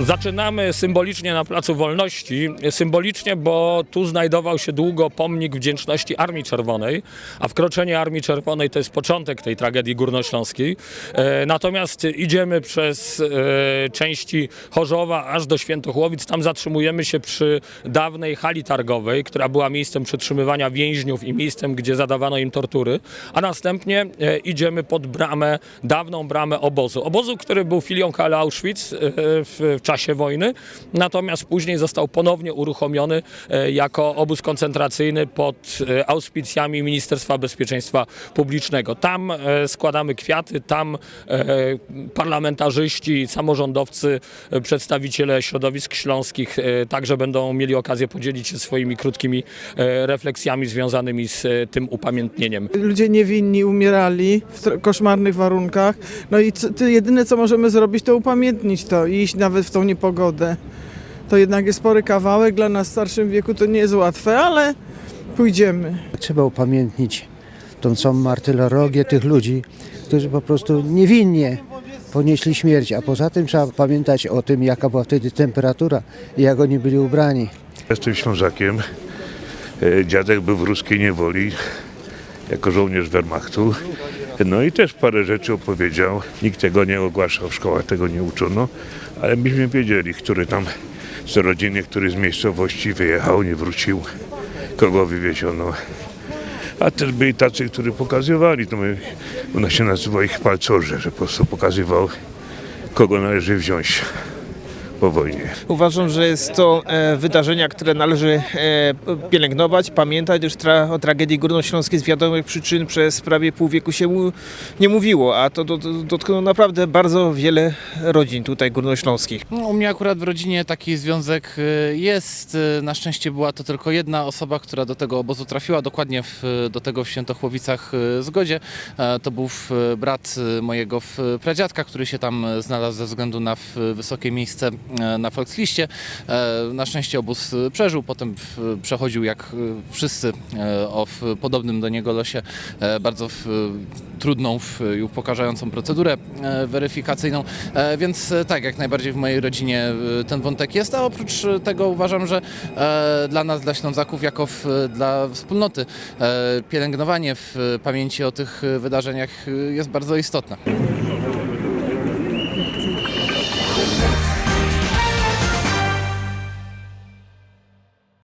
Zaczynamy symbolicznie na Placu Wolności. Symbolicznie, bo tu znajdował się długo pomnik wdzięczności Armii Czerwonej, a wkroczenie Armii Czerwonej to jest początek tej tragedii górnośląskiej. E, Natomiast idziemy przez e, części Chorzowa aż do Świętochłowic. Tam zatrzymujemy się przy dawnej hali targowej, która była miejscem przetrzymywania więźniów i miejscem, gdzie zadawano im tortury. A następnie e, idziemy pod bramę, dawną bramę obozu. Obozu, który był filią KL Auschwitz w, w czasie wojny, natomiast później został ponownie uruchomiony e, jako obóz koncentracyjny pod e, auspicjami Ministerstwa Bezpieczeństwa Publicznego. Tam e, składamy kwiaty, tam parlamentarzyści, samorządowcy, przedstawiciele środowisk śląskich także będą mieli okazję podzielić się swoimi krótkimi refleksjami związanymi z tym upamiętnieniem. Ludzie niewinni umierali w koszmarnych warunkach. No i jedyne, co możemy zrobić, to upamiętnić to i iść nawet w tą niepogodę. To jednak jest spory kawałek, dla nas w starszym wieku to nie jest łatwe, ale pójdziemy. Trzeba upamiętnić tą całą martyrologię tych ludzi, którzy po prostu niewinnie ponieśli śmierć, a poza tym trzeba pamiętać o tym, jaka była wtedy temperatura i jak oni byli ubrani. Jestem Ślązakiem. E, Dziadek był w ruskiej niewoli jako żołnierz Wehrmachtu. No i też parę rzeczy opowiedział. Nikt tego nie ogłaszał, w szkołach tego nie uczono, ale myśmy wiedzieli, który tam z rodziny, który z miejscowości wyjechał, nie wrócił, kogo wywieziono. A też byli tacy, którzy pokazywali, to my, ona się nazywa ich palcorze, że po prostu pokazywał, kogo należy wziąć po wojnie. Uważam, że jest to e, wydarzenia, które należy e, pielęgnować, pamiętać, gdyż tra o tragedii górnośląskiej z wiadomych przyczyn przez prawie pół wieku się mu nie mówiło, a to do, do, dotknęło naprawdę bardzo wiele rodzin tutaj górnośląskich. No, U mnie akurat w rodzinie taki związek y, jest. Na szczęście była to tylko jedna osoba, która do tego obozu trafiła, dokładnie w, do tego w Świętochłowicach Zgodzie. E, To był brat mojego pradziadka, który się tam znalazł ze względu na wysokie miejsce e, na Volksliście. E, Na szczęście obóz y, przeżył, potem przechodził jak wszyscy e, o podobnym do niego losie e, bardzo trudną i upokarzającą procedurę e, weryfikacyjną, E, więc e, tak, jak najbardziej w mojej rodzinie e, ten wątek jest, a oprócz e, tego uważam, że e, dla nas, dla Ślązaków, jako dla wspólnoty, e, pielęgnowanie w pamięci o tych e, wydarzeniach e, jest bardzo istotne.